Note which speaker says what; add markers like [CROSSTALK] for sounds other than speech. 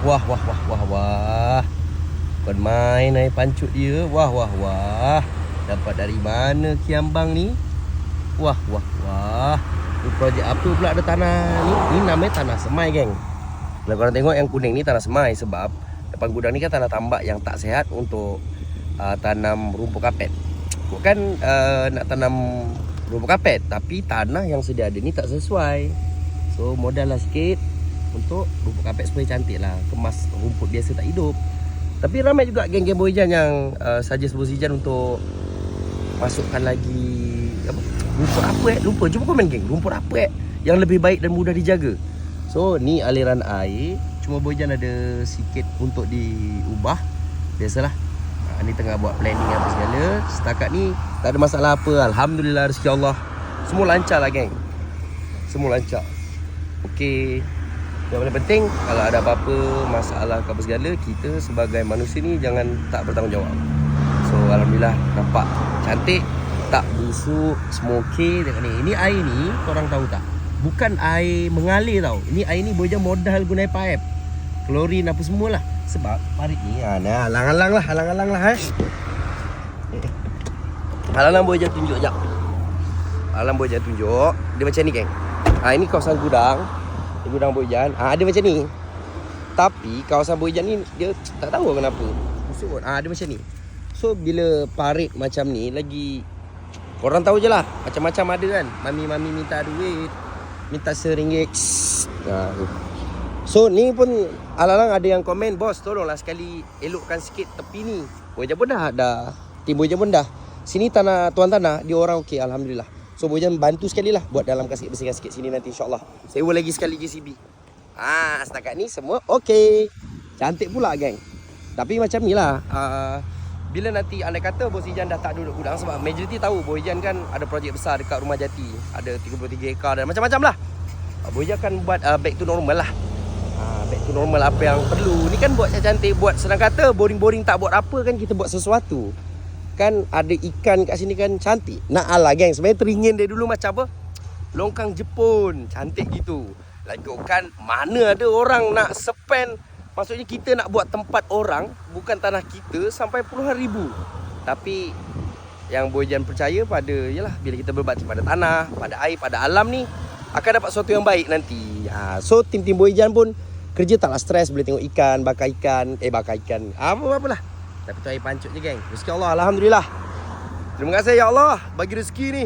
Speaker 1: Wah wah wah wah wah. Bukan main air pancut dia. Wah wah wah. Dapat dari mana kiambang ni? Wah wah wah. Ni projek apa pula ada tanah ni? Ni namanya tanah semai geng. Kalau korang tengok yang kuning ni tanah semai sebab depan gudang ni kan tanah tambak yang tak sihat untuk uh, tanam rumput kapet. Bukan uh, nak tanam rumput kapet tapi tanah yang sedia ada ni tak sesuai. So modal lah sikit untuk rumput kapet supaya cantik lah. Kemas rumput biasa tak hidup. Tapi ramai juga geng-geng boyjan yang uh, suggest Bozijan untuk masukkan lagi apa? Rumput apa eh? Lupa. Cuba komen geng. Rumput apa eh? Yang lebih baik dan mudah dijaga. So ni aliran air. Cuma Boyjan ada sikit untuk diubah. Biasalah. Ha, ni tengah buat planning apa segala. Setakat ni tak ada masalah apa. Alhamdulillah rezeki Allah. Semua lancar lah geng. Semua lancar. Okey. Yang paling penting kalau ada apa-apa masalah ke apa segala kita sebagai manusia ni jangan tak bertanggungjawab. So alhamdulillah nampak cantik, tak busuk, okey tengok ni. Ini air ni korang tahu tak? Bukan air mengalir tau. Ini air ni boleh modal guna pipe. Klorin apa semualah. Sebab parit ni ha, nah, halang-halang lah, halang-halang lah eh. [LAUGHS] Halang-halang boleh je tunjuk jap. Halang boleh je tunjuk. Dia macam ni geng. Ha, ini kawasan gudang. Gudang Boyjan. Ah ha, dia macam ni. Tapi kawasan Boyjan ni dia tak tahu kenapa. Busuk. Ah ha, dia macam ni. So bila parit macam ni lagi korang tahu je lah macam-macam ada kan. Mami-mami minta duit, minta seringgit. Ha. So ni pun alang-alang ada yang komen bos tolonglah sekali elokkan sikit tepi ni. Boyjan pun dah dah. Tim Boyjan pun dah. Sini tanah tuan tanah dia orang okey alhamdulillah. So Bojan bantu sekali lah buat dalam kasih bersihkan sikit sini nanti insyaAllah. Sewa lagi sekali JCB. Ah, setakat ni semua okey. Cantik pula geng. Tapi macam ni lah. Uh, bila nanti anda kata Bos Ijan dah tak duduk gudang sebab majoriti tahu Bos Ijan kan ada projek besar dekat rumah jati. Ada 33 ekar dan macam-macam lah. Uh, Bos Ijan kan buat uh, back to normal lah. Back to normal apa yang perlu. Ni kan buat cantik buat senang kata boring-boring tak buat apa kan kita buat sesuatu kan ada ikan kat sini kan cantik. Nak ala geng. Sebenarnya teringin dia dulu macam apa? Longkang Jepun. Cantik gitu. Lagi kan mana ada orang nak spend maksudnya kita nak buat tempat orang bukan tanah kita sampai puluhan ribu. Tapi yang Boyjan percaya pada yalah bila kita berbakti pada tanah, pada air, pada alam ni akan dapat sesuatu yang baik nanti. Ha, so tim-tim Boyjan pun kerja taklah stres boleh tengok ikan, bakar ikan, eh bakar ikan. Apa-apalah. Tapi tu air pancut je geng. Rezeki Allah Alhamdulillah. Terima kasih ya Allah Bagi rezeki ni